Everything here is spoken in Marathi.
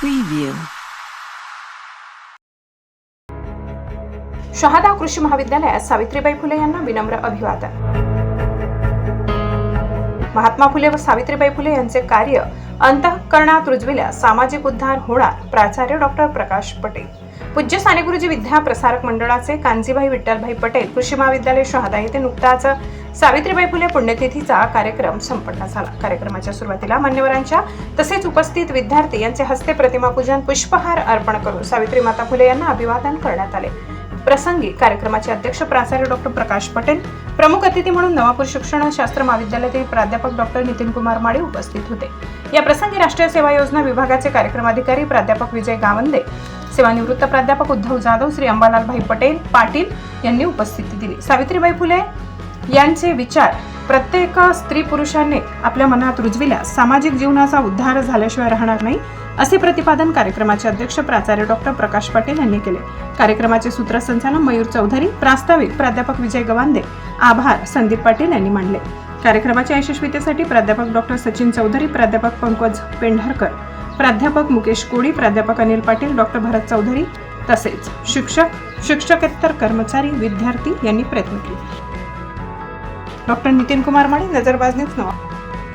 Preview. शहादा कृषी महाविद्यालयात सावित्रीबाई फुले यांना विनम्र अभिवादन महात्मा फुले व सावित्रीबाई फुले यांचे कार्य अंतःकरणात रुजविल्यास सामाजिक उद्धार होणार प्राचार्य डॉक्टर प्रकाश पटेल. पूज्य साने गुरुजी विद्या प्रसारक मंडळाचे कांजीभाई विठ्ठलभाई पटेल कृषी महाविद्यालय शहादा येथे नुकताच सावित्रीबाई फुले पुण्यतिथीचा कार्यक्रम संपन्न झाला. कार्यक्रमाच्या सुरुवातीला मान्यवरांच्या तसेच उपस्थित विद्यार्थी यांचे हस्ते प्रतिमापूजन पुष्पहार अर्पण करून सावित्री माता फुले यांना अभिवादन करण्यात आले. प्रसंगी कार्यक्रमाचे अध्यक्ष प्राचार्य डॉक्टर प्रकाश पटेल प्रमुख अतिथी म्हणून नवापूर शिक्षण शास्त्र महाविद्यालयातील प्राध्यापक डॉक्टर नितीन कुमार माळी उपस्थित होते. या प्रसंगी राष्ट्रीय सेवा योजना विभागाचे कार्यक्रमाधिकारी प्राध्यापक विजय गावंदे सेवानिवृत्त प्राध्यापक उद्धव जाधव श्री अंबालालभाई पटेल पाटील यांनी उपस्थिती दिली. सावित्रीबाई फुले यांचे विचार प्रत्येक स्त्री पुरुषाने आपल्या मनात रुजविल्यास सामाजिक जीवनाचा उद्धार झाल्याशिवाय राहणार नाही असे प्रतिपादन कार्यक्रमाचे अध्यक्ष प्राचार्य डॉक्टर प्रकाश पाटील यांनी केले. कार्यक्रमाचे सूत्रसंचालन मयूर चौधरी प्रास्ताविक प्राध्यापक विजय गवांदे आभार संदीप पाटील यांनी मांडले. कार्यक्रमाच्या यशस्वीतेसाठी प्राध्यापक डॉक्टर सचिन चौधरी प्राध्यापक पंकज पेंढारकर प्राध्यापक मुकेश कोळी प्राध्यापक अनिल पाटील डॉक्टर भरत चौधरी तसेच शिक्षक शिक्षकेतर कर्मचारी विद्यार्थी यांनी प्रयत्न केले. डॉक्टर नितीन कुमार माळी नजरबाज न्यूज नवा.